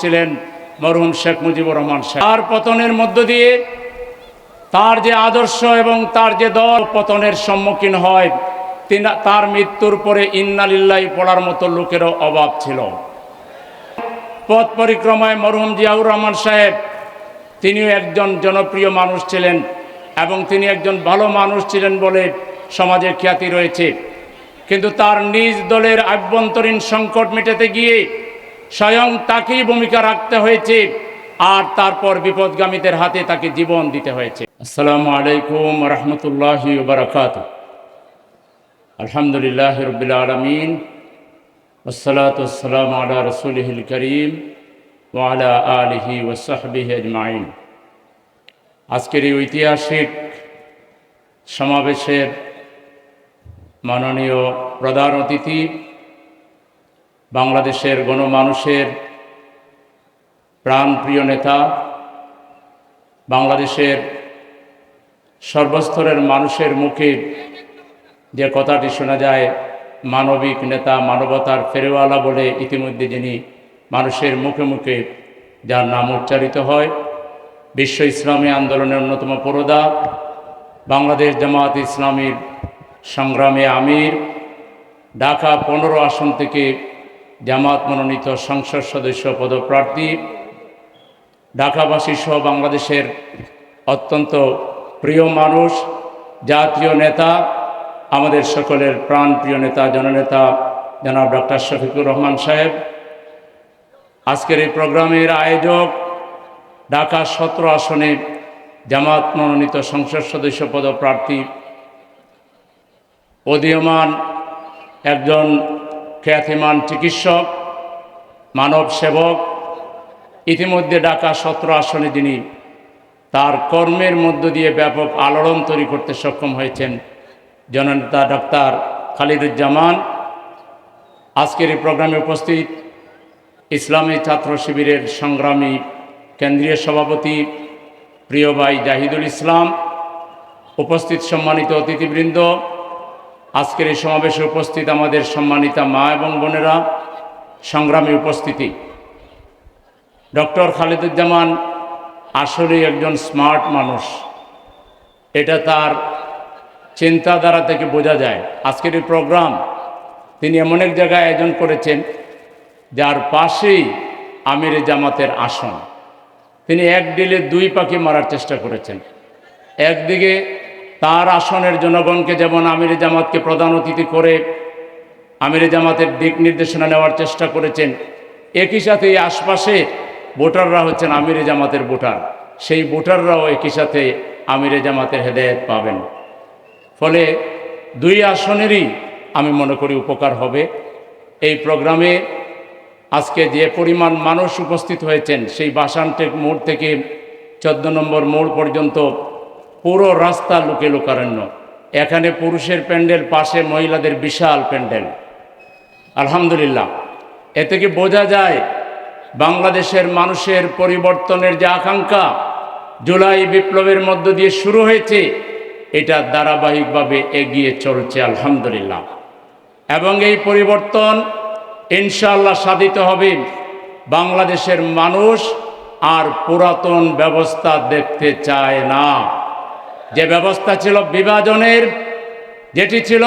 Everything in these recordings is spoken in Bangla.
ছিলেন মরহুম শেখ মুজিবুর রহমান সাহেব। তার পতনের মধ্য দিয়ে তার যে আদর্শ এবং তার যে দল পতনের সম্মুখীন হয় তার মৃত্যুর পরে ইন্নালিল্লাহি পড়ার মতো লোকেরও অভাব ছিল। পথ পরিক্রমায় মরহুম জিয়াউর রহমান সাহেব, তিনিও একজন জনপ্রিয় মানুষ ছিলেন এবং তিনি একজন ভালো মানুষ ছিলেন বলে সমাজে খ্যাতি রয়েছে। কিন্তু তার নিজ দলের আভ্যন্তরীণ সংকট মেটাতে গিয়ে স্বয়ং তাকেই ভূমিকা রাখতে হয়েছে আর তারপর বিপদগামীদের হাতে তাকে জীবন দিতে হয়েছে। আসসালামু আলাইকুম রহমতুল্লাহ বারকাত আলহামদুলিল্লাহ রবিল আলমিন। ওসলাতাম আলা রসুলহিল করিম ওয়ালা আলিহি ওসাহবিহ আজমাইন। আজকের এই ঐতিহাসিক সমাবেশের মাননীয় প্রধান অতিথি বাংলাদেশের গণমানুষের প্রাণপ্রিয় নেতা, বাংলাদেশের সর্বস্তরের মানুষের মুখে যে কথাটি শোনা যায়, মানবিক নেতা মানবতার ফেরেওয়ালা বলে ইতিমধ্যে যিনি মানুষের মুখে মুখে যার নাম উচ্চারিত হয়, বিশ্ব ইসলামী আন্দোলনের অন্যতম পুরোদা, বাংলাদেশ জামাত ইসলামীর সংগ্রামে আমির, ঢাকা পনেরো আসন থেকে জামাত মনোনীত সংসদ সদস্য পদপ্রার্থী, ঢাকাবাসী সহ বাংলাদেশের অত্যন্ত প্রিয় মানুষ, জাতীয় নেতা, আমাদের সকলের প্রাণপ্রিয় নেতা, জননেতা, জনাব ডক্টর শফিকুর রহমান সাহেব। আজকের এই প্রোগ্রামের আয়োজক ঢাকা সতেরো আসনে জামাত মনোনীত সংসদ সদস্য পদপ্রার্থী, উদীয়মান একজন খ্যাতিমান চিকিৎসক, মানব সেবক। ইতিমধ্যে ঢাকা সত্র আসনে যিনি তার কর্মের মধ্য দিয়ে ব্যাপক আলোড়ন তৈরি করতে সক্ষম হয়েছেন। জননেতা ডাক্তার খালিদুজ্জামান, আজকের এই প্রোগ্রামে উপস্থিত ইসলামী ছাত্র শিবিরের সংগ্রামী কেন্দ্রীয় সভাপতি প্রিয় ভাই জাহিদুল ইসলাম, উপস্থিত সম্মানিত অতিথিবৃন্দ আজকের এই সমাবেশে উপস্থিত আমাদের সম্মানিতা মা এবং বোনেরা, সংগ্রামী উপস্থিতি। ডক্টর খালিদুজ্জামান আসলেই একজন স্মার্ট মানুষ। এটা তার চিন্তাধারা থেকে বোঝা যায়। আজকের এই প্রোগ্রাম তিনি এমন এক জায়গায় আয়োজন করেছেন, যার পাশেই আমির জামাতের আসন। তিনি এক ডিলে দুই পাখি মারার চেষ্টা করেছেন। একদিকে তার আসনের জনগণকে যেমন আমির জামাতকে প্রধান অতিথি করে আমির জামাতের দিক নির্দেশনা নেওয়ার চেষ্টা করেছেন, একই সাথে এই আশপাশে ভোটাররা হচ্ছেন আমির জামাতের ভোটার। সেই ভোটাররাও একই সাথে আমির জামাতের হেদায়ত পাবেন। ফলে দুই আসনেরই আমি মনে করি উপকার হবে। এই প্রোগ্রামে আজকে যে পরিমাণ মানুষ উপস্থিত হয়েছেন, সেই বাসানটেক মোড় থেকে চোদ্দ নম্বর মোড় পর্যন্ত পুরো রাস্তা লোকে লোকারণ্য এখানে পুরুষের প্যান্ডেল, পাশে মহিলাদের বিশাল প্যান্ডেল। আলহামদুলিল্লাহ। এ থেকে বোঝা যায়, বাংলাদেশের মানুষের পরিবর্তনের যে আকাঙ্ক্ষা জুলাই বিপ্লবের মধ্য দিয়ে শুরু হয়েছে, এটা ধারাবাহিকভাবে এগিয়ে চলছে, আলহামদুলিল্লাহ। এবং এই পরিবর্তন ইনশাল্লাহ সাধিত হবে বাংলাদেশের মানুষ আর পুরাতন ব্যবস্থা দেখতে চায় না। যে ব্যবস্থা ছিল বিভাজনের, যেটি ছিল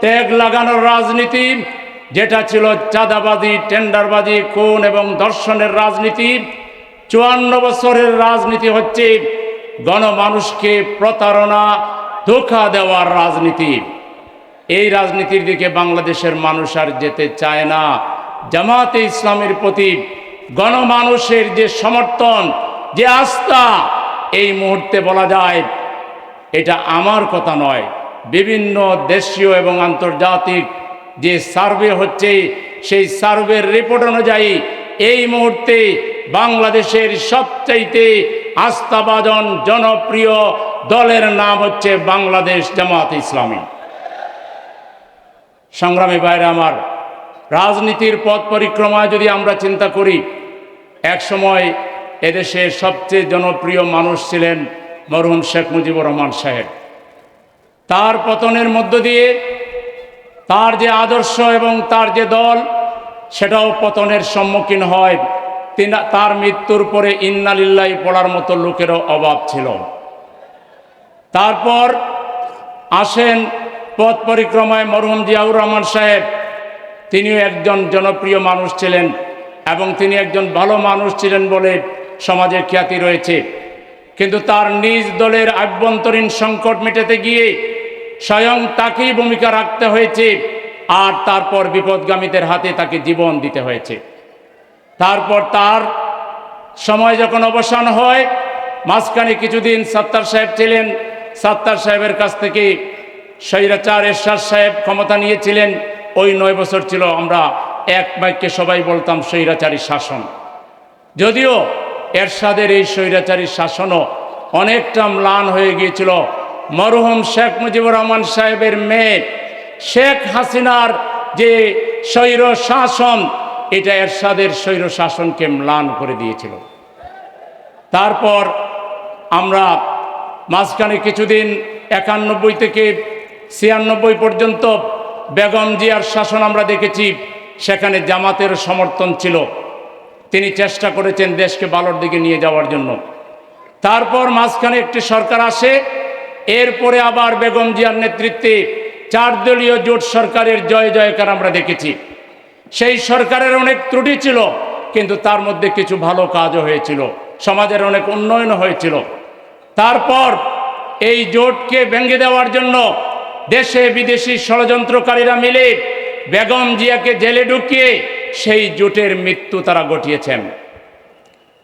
ত্যাগ লাগানোর রাজনীতি, যেটা ছিল চাঁদাবাজি, টেন্ডারবাজি, খুন এবং দর্শনের রাজনীতি, চুয়ান্ন বছরের রাজনীতি হচ্ছে গণমানুষকে প্রতারণা, ধোকা দেওয়ার রাজনীতি। এই রাজনীতির দিকে বাংলাদেশের মানুষ আর যেতে চায় না। জামাতে ইসলামের প্রতি গণমানুষের যে সমর্থন, যে আস্থা, এই মুহূর্তে বলা যায় এটা আমার কথা নয়। বিভিন্ন দেশীয় এবং আন্তর্জাতিক যে সার্ভে হচ্ছে, সেই সার্ভের রিপোর্ট অনুযায়ী এই মুহূর্তে বাংলাদেশের সবচাইতে আস্থাভাজন জনপ্রিয় দলের নাম হচ্ছে বাংলাদেশ জামাত ইসলামী। সংগ্রামী বাইরে আমার, রাজনীতির পথ পরিক্রমায় যদি আমরা চিন্তা করি এক সময় এদেশের সবচেয়ে জনপ্রিয় মানুষ ছিলেন মরহুম শেখ মুজিবুর রহমান সাহেব। তার পতনের মধ্য দিয়ে তার যে আদর্শ এবং তার যে দল, সেটাও পতনের সম্মুখীন হয়। তার মৃত্যুর পরে ইন্নালিল্লাহি পড়ার মতো লোকেরও অভাব ছিল। তারপর আসেন পথ পরিক্রমায় মরহুম জিয়াউর রহমান সাহেব। তিনিও একজন জনপ্রিয় মানুষ ছিলেন এবং তিনি একজন ভালো মানুষ ছিলেন বলে সমাজে খ্যাতি রয়েছে। কিন্তু তার নিজ দলের আভ্যন্তরীণ সংকট মেটাতে গিয়ে স্বয়ং তাকেই ভূমিকা রাখতে হয়েছে আর তারপর বিপদগামীদের হাতে তাকে জীবন দিতে হয়েছে। তারপর তার সময় যখন অবসান হয়, মাঝখানে কিছুদিন সাত্তার সাহেব ছিলেন। সাত্তার সাহেবের কাছ থেকে স্বৈরাচার এরশাদ সাহেব ক্ষমতা নিয়েছিলেন। ওই নয় বছর ছিল, আমরা এক বাক্যে সবাই বলতাম, স্বৈরাচারী শাসন। যদিও এরশাদের এই স্বৈরাচারী শাসনও অনেকটা ম্লান হয়ে গিয়েছিল। মরহুম শেখ মুজিবুর রহমান সাহেবের মেয়ে শেখ হাসিনার যে স্বৈর শাসন, এটা এরশাদের স্বৈর শাসনকে ম্লান করে দিয়েছিল। তারপর আমরা মাঝখানে কিছুদিন একানব্বই থেকে ছিয়ানব্বই পর্যন্ত বেগম জিয়ার শাসন আমরা দেখেছি। সেখানে জামাতের সমর্থন ছিল। তিনি চেষ্টা করেছেন দেশকে ভালোর দিকে নিয়ে যাওয়ার জন্য। তারপর মাঝখানে একটি সরকার আসে, এরপরে আবার বেগম জিয়ার নেতৃত্বে চার দলীয় জোট সরকারের জয় জয়কার আমরা দেখেছি। সেই সরকারের অনেক ত্রুটি ছিল, কিন্তু তার মধ্যে কিছু ভালো কাজও হয়েছিল, সমাজের অনেক উন্নয়ন হয়েছিল। তারপর এই জোটকে ভেঙে দেওয়ার জন্য দেশে বিদেশি ষড়যন্ত্রকারীরা মিলে বেগম জিয়াকে জেলে ঢুকিয়ে সেই জোটের মৃত্যু তারা ঘটিয়েছেন।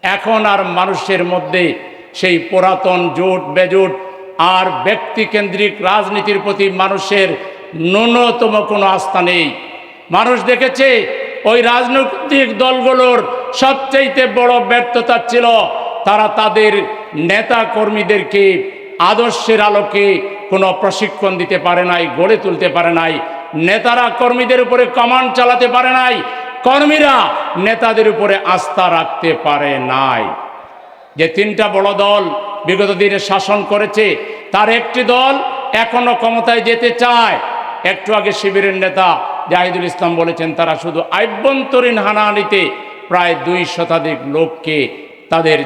এখন আর মানুষের মধ্যে সেই পুরাতন জোট, বেজোট আর ব্যক্তিকেন্দ্রিক রাজনীতির প্রতি মানুষের ন্যূনতম কোনো আস্থা নেই। মানুষ দেখেছে ওই রাজনৈতিক দলগুলোর সবচাইতে বড় ব্যর্থতা ছিল তারা তাদের নেতা কর্মীদেরকে আদর্শের আলোকে কোনো প্রশিক্ষণ দিতে পারে নাই, গড়ে তুলতে পারে নাই। নেতারা কর্মীদের উপরে কমান্ড চালাতে পারে নাই, কর্মীরা নেতাদের উপরে আস্থা রাখতে পারে নাই। যে তিনটা বড় দল বিগত দিনে শাসন করেছে, তার একটি দল এখনও ক্ষমতায় যেতে চায়। একটু আগে শিবিরের নেতা জাহিদুল ইসলাম বলেছেন, তারা শুধু আভ্যন্তরীণ হানাহানিতে প্রায় দুই শতাধিক লোককে তাদের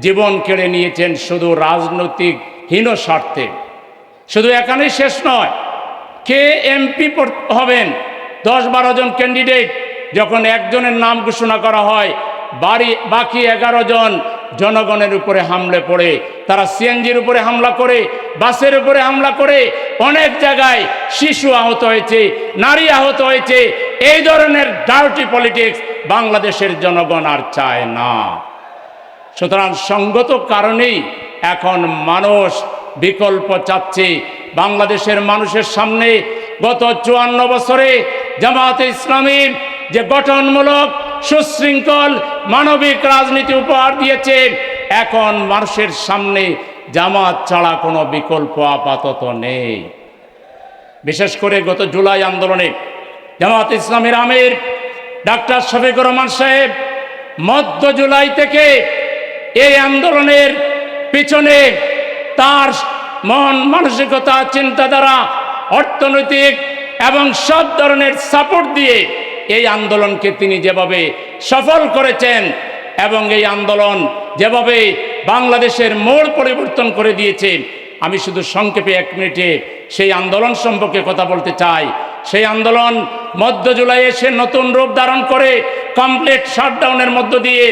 জীবন কেড়ে নিয়েছেন শুধু রাজনৈতিক হীন স্বার্থে। শুধু এখানেই শেষ নয় কে এমপি হবেন। দশ বারো জন ক্যান্ডিডেট। যখন একজনের নাম ঘোষণা করা হয়, বাড়ি বাকি এগারো জন জনগণের উপরে হামলে পড়ে তারা সিএনজির উপরে হামলা করে, বাসের উপরে হামলা করে, অনেক জায়গায় শিশু আহত হয়েছে, নারী আহত হয়েছে। এই ধরনের ডার্টি পলিটিক্স বাংলাদেশের জনগণ আর চায় না। সুতরাং সঙ্গত কারণেই এখন মানুষ বিকল্প চাচ্ছে বাংলাদেশের মানুষের সামনে গত চুয়ান্ন বছরে জামাতে ইসলামীর যে গঠনমূলক সুশৃঙ্খল মানবিক রাজনীতি উপহার দিয়েছে, এখন মানুষের সামনে জামাত ছাড়া কোনো বিকল্প আপাতত নেই। বিশেষ করে গত জুলাই আন্দোলনে জামাত ইসলামের আমির ডাক্তার শফিকুর রহমান সাহেব মধ্য জুলাই থেকে এই আন্দোলনের পিছনে তার মন মানসিকতা, চিন্তাধারা, অর্থনৈতিক এবং সব ধরনের সাপোর্ট দিয়ে এই আন্দোলনকে তিনি যেভাবে সফল করেছেন এবং এই আন্দোলন যেভাবে বাংলাদেশের মোড় পরিবর্তন করে দিয়েছে, আমি শুধু সংক্ষেপে এক মিনিটে সেই আন্দোলন সম্পর্কে কথা বলতে চাই। সেই আন্দোলন মধ্য জুলাই এসে নতুন রূপ ধারণ করে কমপ্লিট শাটডাউনের মধ্য দিয়ে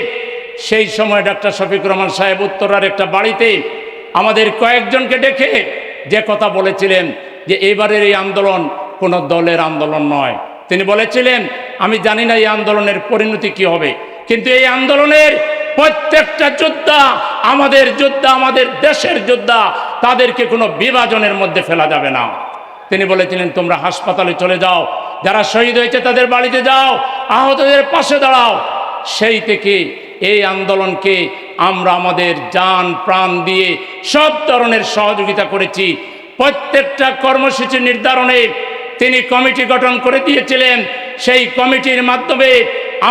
সেই সময় ডাক্তার শফিক রহমান সাহেব উত্তরার একটা বাড়িতে আমাদের কয়েকজনকে ডেকে যে কথা বলেছিলেন যে এবারের এই আন্দোলন কোনো দলের আন্দোলন নয়। তিনি বলেছিলেন, আমি জানি না এই আন্দোলনের পরিণতি কি হবে। কিন্তু এই আন্দোলনের প্রত্যেকটা যোদ্ধা, আমাদের যোদ্ধা, আমাদের দেশের যোদ্ধা, তাদেরকে কোনো বিভাজনের মধ্যে ফেলা যাবে না। তিনি বলেছিলেন, তোমরা হাসপাতালে চলে যাও। যারা শহীদ হয়েছে তাদের বাড়িতে যাও। আহতদের পাশে দাঁড়াও। সেই থেকে এই আন্দোলনকে আমরা আমাদের যান প্রাণ দিয়ে সব ধরনের সহযোগিতা করেছি। প্রত্যেকটা কর্মসূচি নির্ধারণে তিনি কমিটি গঠন করে দিয়েছিলেন। সেই কমিটির মাধ্যমে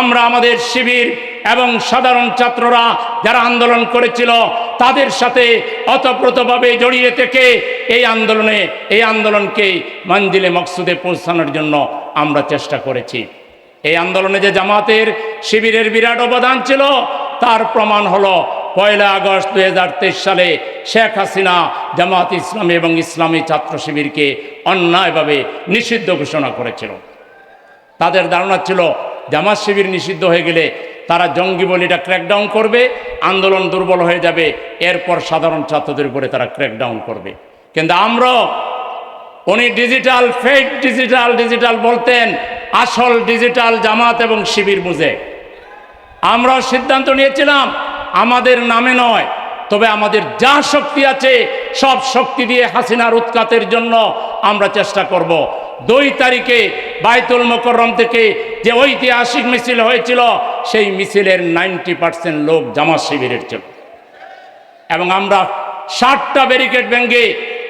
আমরা আমাদের শিবির এবং সাধারণ ছাত্ররা যারা আন্দোলন করেছিল, তাদের সাথে অতপ্রতভাবে জড়িয়ে থেকে এই আন্দোলনে, এই আন্দোলনকে মঞ্জিলে মকসুদে পৌঁছানোর জন্য আমরা চেষ্টা করেছি। এই আন্দোলনে যে জামাতের শিবিরের বিরাট অবদান ছিল, তার প্রমাণ হলো পয়লা আগস্ট দুই হাজার তেইশ সালে শেখ হাসিনা জামাত ইসলামী এবং ইসলামী ছাত্র শিবিরকে অন্যায়ভাবে নিষিদ্ধ ঘোষণা করেছিল। তাদের ধারণা ছিল, জামাত শিবির নিষিদ্ধ হয়ে গেলে তারা জঙ্গি বলিটা ক্র্যাকডাউন করবে, আন্দোলন দুর্বল হয়ে যাবে, এরপর সাধারণ ছাত্রদের উপরে তারা ক্র্যাকডাউন করবে। কিন্তু আমরা উনি ডিজিটাল ফেক ডিজিটাল ডিজিটাল বলতেন আসল ডিজিটাল জামাত এবং শিবির বুঝে। আমরা সিদ্ধান্ত নিয়েছিলাম, আমাদের নামে নয়, তবে আমাদের যা শক্তি আছে, সব শক্তি দিয়ে হাসিনার উৎখাতের জন্য আমরা চেষ্টা করব। দুই তারিখে বাইতুল মোকররম থেকে যে ঐতিহাসিক মিছিল হয়েছিল, সেই মিছিলের নাইনটি পার্সেন্ট লোক জামাত শিবিরের ছিল এবং আমরা ষাটটা ব্যারিকেড ভেঙে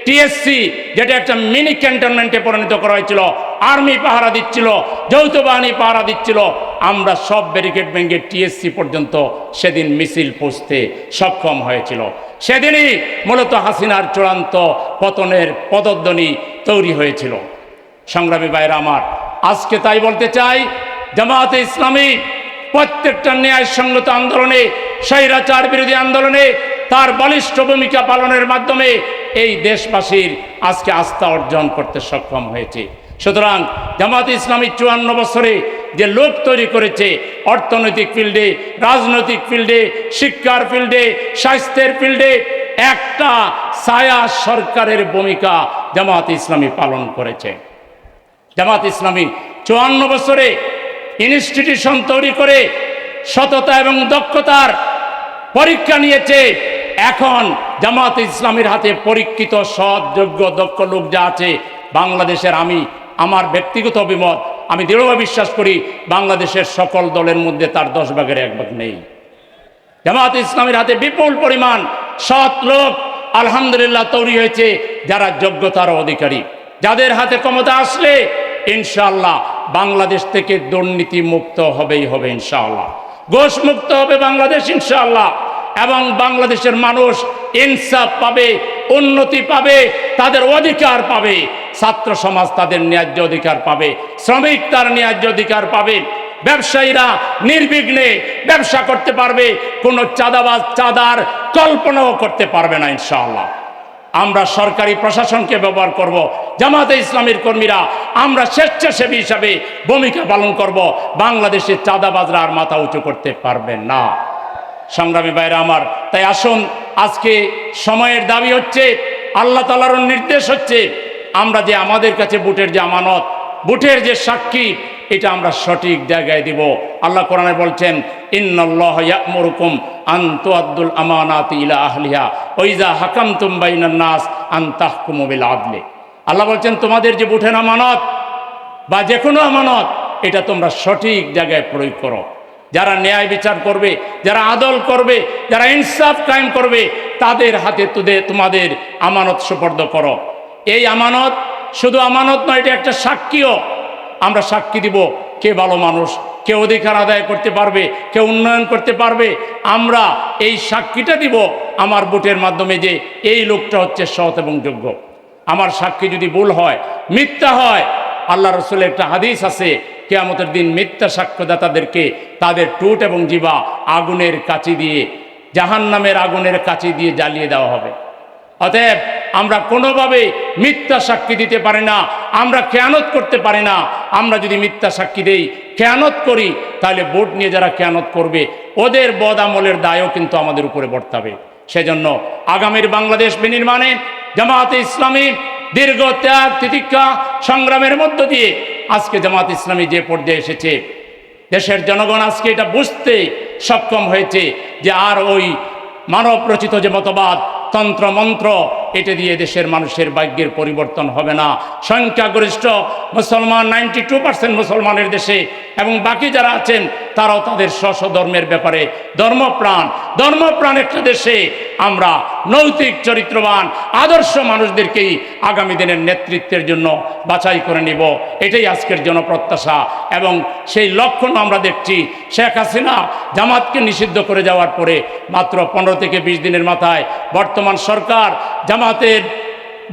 টিএসসি, যেটা একটা মিনি ক্যান্টনমেন্টে পরিণত করা হয়েছিল আর্মি পাহারা দিচ্ছিল, যৌথ বাহিনী পাহারা দিচ্ছিল। আমরা সব ব্যারিকেড ভেঙে টিএসসি পর্যন্ত সেদিন মিছিল পৌঁছতে সক্ষম হয়েছিল। সেদিনই মূলত হাসিনার চূড়ান্ত পতনের পদধ্বনি তৈরি হয়েছিল। সংগ্রামী ভাইরা আমার, আজকে তাই বলতে চাই জামাতে ইসলামী প্রত্যেকটা ন্যায়সঙ্গত আন্দোলনে, স্বৈরাচার বিরোধী আন্দোলনে তার বলিষ্ঠ ভূমিকা পালনের মাধ্যমে এই দেশবাসীর আজকে আস্থা অর্জন করতে সক্ষম হয়েছে। সুতরাং জামাত ইসলামী চুয়ান্ন বছরে যে লোক তৈরি করেছে, অর্থনৈতিক ফিল্ডে, রাজনৈতিক ফিল্ডে, শিক্ষার ফিল্ডে, স্বাস্থ্যের ফিল্ডে, একটা ছায়া সরকারের ভূমিকা জামাত ইসলামী পালন করেছে। জামাত ইসলামী চুয়ান্ন বছরে ইনস্টিটিউশন তৈরি করে সততা এবং দক্ষতার পরীক্ষা নিয়েছে। এখন জামাত ইসলামের হাতে পরীক্ষিত, সৎ, যোগ্য, দক্ষ লোক যা আছে, বাংলাদেশের আমি আমার ব্যক্তিগত অভিমত, আমি দৃঢ়ভাবে বিশ্বাস করি বাংলাদেশের সকল দলের মধ্যে তার দশ ভাগের এক ভাগ নেই। জামাত ইসলামের হাতে বিপুল পরিমাণ সৎ লোক, আলহামদুলিল্লাহ তৈরি হয়েছে যারা যোগ্যতার অধিকারী। যাদের হাতে ক্ষমতা আসলে ইনশাআল্লাহ বাংলাদেশ থেকে দুর্নীতি মুক্ত হবেই হবে ইনশাআল্লাহ। ঘোষ মুক্ত হবে বাংলাদেশ ইনশাআল্লাহ। এবং বাংলাদেশের মানুষ ইনসাফ পাবে, উন্নতি পাবে, তাদের অধিকার পাবে। ছাত্র সমাজ তাদের ন্যায্য অধিকার পাবে, শ্রমিক তার ন্যায্য অধিকার পাবে, ব্যবসায়ীরা নির্বিঘ্নে ব্যবসা করতে পারবে, কোনো চাঁদাবাজ, চাঁদার কল্পনাও করতে পারবে না, ইনশাআল্লাহ। আমরা সরকারি প্রশাসনকে ব্যবহার করব, জামাতে ইসলামের কর্মীরা আমরা স্বেচ্ছাসেবী হিসাবে ভূমিকা পালন করব, বাংলাদেশের চাঁদাবাজরা আর মাথা উঁচু করতে পারবে না। সংগ্রামী বাইরে আমার। তাই আসুন, আজকে সময়ের দাবি হচ্ছে, আল্লাহ তালার নির্দেশ হচ্ছে, আমরা যে আমাদের কাছে বুটের যে আমানত, বুটের যে সাক্ষী, এটা আমরা সঠিক জায়গায় দিব। আল্লাহ কোরআনে বলছেন, ইন্নাল্লাহ ইয়ামুরুকুম আন তুআদ্দুল আমানাতি ইলা আহলিহা ওইজা হাকামতুম বাইনান নাস আন তাহকুমু বিল আদলি। আল্লাহ বলছেন, তোমাদের যে বুটের আমানত, বা যে কোনো আমানত, এটা তোমরা সঠিক জায়গায় প্রয়োগ করো। যারা ন্যায় বিচার করবে, যারা আদল করবে, যারা ইনসাফ কায়েম করবে, তাদের হাতে তোদের তোমাদের আমানত সুপর্দ করো। এই আমানত শুধু আমানত নয়, এটা একটা সাক্ষীও। আমরা সাক্ষী দিব কে ভালো মানুষ, কে অধিকার আদায় করতে পারবে, কে উন্নয়ন করতে পারবে। আমরা এই সাক্ষীটা দিব আমার ভোটের মাধ্যমে যে এই লোকটা হচ্ছে সৎ এবং যোগ্য। আমার সাক্ষী যদি ভুল হয়, মিথ্যা হয়, আল্লাহ রসুলের একটা হাদিস আছে কেয়ামতের দিন মিথ্যা সাক্ষ্যদাতাদেরকে তাদের টুট এবং জিবা আগুনের কাচি দিয়ে জাহান নামের আগুনের কাচি দিয়ে জ্বালিয়ে দেওয়া হবে। অতএব আমরা কোনোভাবে মিথ্যা সাক্ষী দিতে পারি না, আমরা খেয়ানত করতে পারি না। আমরা যদি মিথ্যা সাক্ষী দেই, খেয়ানত করি, তাহলে ভোট নিয়ে যারা খেয়ানত করবে, ওদের বদ আমলের দায়ও কিন্তু আমাদের উপরে বর্তাবে। সেজন্য আগামীর বাংলাদেশ বিনির্মাণে জামাতে ইসলামী দীর্ঘ ত্যাগ তিতিক্ষা সংগ্রামের মধ্য দিয়ে আজকে জামাত ইসলামী যে পর্যায়ে এসেছে, দেশের জনগণ আজকে এটা বুঝতে সক্ষম হয়েছে যে আর ওই মানব রচিত যে মতবাদ তন্ত্র মন্ত্র এটা দিয়ে দেশের মানুষের ভাগ্যের পরিবর্তন হবে না। সংখ্যাগরিষ্ঠ মুসলমান নাইনটি টু পার্সেন্ট মুসলমানের দেশে এবং বাকি যারা আছেন, তারাও তাদের স্ব ধর্মের ব্যাপারে ধর্মপ্রাণ। ধর্মপ্রাণ একটা দেশে আমরা নৈতিক, চরিত্রবান, আদর্শ মানুষদেরকেই আগামী দিনের নেতৃত্বের জন্য বাছাই করে নিব। এটাই আজকের জনপ্রত্যাশা এবং সেই লক্ষণ আমরা দেখছি শেখ হাসিনা জামাতকে নিষিদ্ধ করে যাওয়ার পরে মাত্র পনেরো থেকে বিশ দিনের মাথায় বর্তমান সরকার জামাতের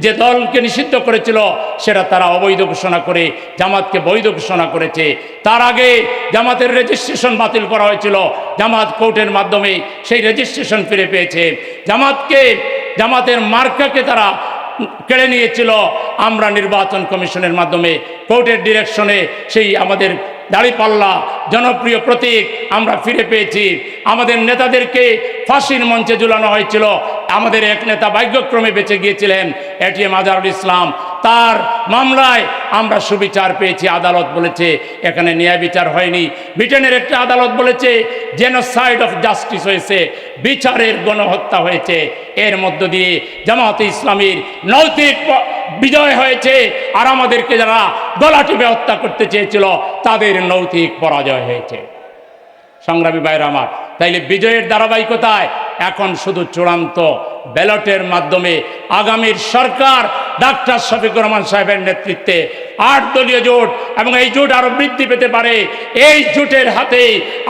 যে দলকে নিষিদ্ধ করেছিল, সেটা তারা অবৈধ ঘোষণা করে, জামাতকে বৈধ ঘোষণা করেছে। তার আগে জামাতের রেজিস্ট্রেশন বাতিল করা হয়েছিল। জামাত কোর্টের মাধ্যমে সেই রেজিস্ট্রেশন ফিরে পেয়েছে। জামাতকে, জামাতের মার্কাকে তারা কেড়ে নিয়েছিল। আমরা নির্বাচন কমিশনের মাধ্যমে, কোর্টের ডিরেকশনে সেই আমাদের দাড়িপাল্লা জনপ্রিয় প্রতীক আমরা ফিরে পেয়েছি। আমাদের নেতাদেরকে ফাঁসির মঞ্চে ঝুলানো হয়েছিল। আমাদের এক নেতা ভাগ্যক্রমে বেঁচে গিয়েছিলেন এটিএম আজহারুল ইসলাম। তার মামলায় আমরা সুবিচার পেয়েছি, আদালত বলেছে। এখানে ন্যায় বিচার হয়নি। ব্রিটেনের একটা আদালত বলেছে জেনোসাইড অফ জাস্টিস হয়েছে, বিচারের গণহত্যা হয়েছে। এর মধ্য দিয়ে জামাতে ইসলামীর নৈতিক বিজয় হয়েছে। আর আমাদেরকে যারা গলা টিপে হত্যা করতে চেয়েছিল, তাদের নৈতিক পরাজয় হয়েছে। সংগ্রামী ভাইয়ের আমার, তাইলে বিজয়ের ধারাবাহিকতায় এখন শুধু চূড়ান্ত ব্যালটের মাধ্যমে আগামীর সরকার ডাক্তার শফিকুর রহমান সাহেবের নেতৃত্বে আট দলীয় জোট এবং এই জোট আরও বৃদ্ধি পেতে পারে। এই জোটের হাতে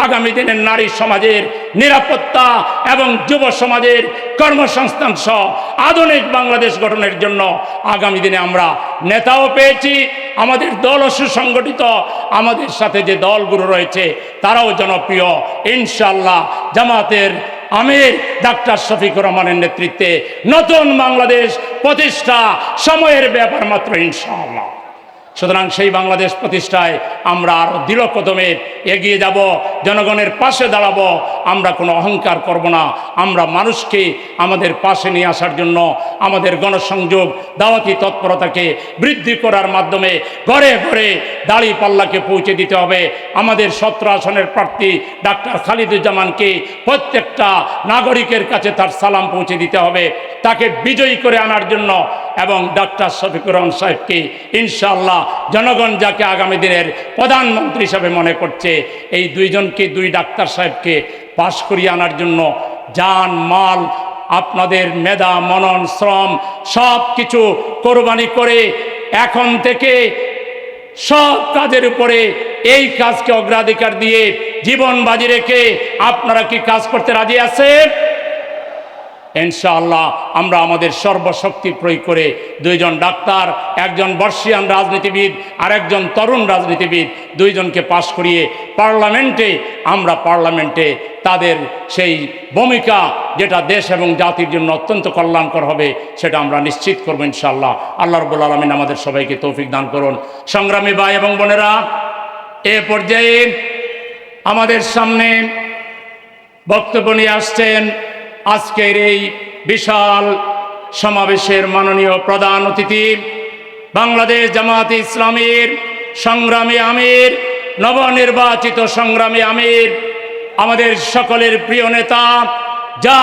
আগামী দিনের নারী সমাজের নিরাপত্তা এবং যুব সমাজের কর্মসংস্থান সহ আধুনিক বাংলাদেশ গঠনের জন্য আগামী দিনে আমরা নেতাও পেয়েছি। আমাদের দলও সুসংগঠিত। আমাদের সাথে যে দলগুলো রয়েছে, তারাও জনপ্রিয়। ইনশাল্লাহ জামাতের আমির ডাক্তার শফিকুর রহমানের নেতৃত্বে নতুন বাংলাদেশ প্রতিষ্ঠা সময়ের ব্যাপার মাত্র ইনশাআল্লাহ। সুতরাং সেই বাংলাদেশ প্রতিষ্ঠায় আমরা আরও দৃঢ় কদমে এগিয়ে যাব, জনগণের পাশে দাঁড়াবো, আমরা কোনো অহংকার করব না, আমরা মানুষকে আমাদের পাশে নিয়ে আসার জন্য আমাদের গণসংযোগ, দাওয়াতি তৎপরতাকে বৃদ্ধি করার মাধ্যমে ঘরে ঘরে দাড়ি পাল্লাকে পৌঁছে দিতে হবে। আমাদের সত্র আসনের প্রার্থী ডাক্তার খালিদুজ্জামানকে প্রত্যেকটা নাগরিকের কাছে তার সালাম পৌঁছে দিতে হবে। তাকে বিজয়ী করে আনার জন্য এবং ডাক্তার শফিকুর রহমান সাহেবকে ইনশাআল্লাহ জনগণ যাকে আগামী দিনের প্রধানমন্ত্রী হিসাবে মনে করছে, এই দুইজনকে, দুই ডাক্তার সাহেবকে পাশ করিয়ে আনার জন্য যান, মাল, আপনাদের মেধা, মনন, শ্রম সব কিছু কোরবানি করে এখন থেকে সব কাজের উপরে এই কাজকে অগ্রাধিকার দিয়ে জীবন বাজি রেখে আপনারা কি কাজ করতে রাজি আছেন? ইনশাআল্লাহ আমরা আমাদের সর্বশক্তি প্রয়োগ করে দুইজন ডাক্তার, একজন বর্ষিয়ান রাজনীতিবিদ আর একজন তরুণ রাজনীতিবিদ দুইজনকে পাশ করিয়ে পার্লামেন্টে, আমরা পার্লামেন্টে তাদের সেই ভূমিকা যেটা দেশ এবং জাতির জন্য অত্যন্ত কল্যাণকর হবে, সেটা আমরা নিশ্চিত করব ইনশাআল্লাহ। আল্লাহ রবুল আলমিন আমাদের সবাইকে তৌফিক দান করুন। সংগ্রামী ভাই এবং বোনেরা, এ পর্যায়ে আমাদের সামনে বক্তব্য নিয়ে আসছেন আজকের এই বিশাল সমাবেশের মাননীয় প্রধান অতিথি, বাংলাদেশ জামাত ইসলামের সংগ্রামী আমির, নবনির্বাচিত সংগ্রামী আমির, আমাদের সকলের প্রিয় নেতা যা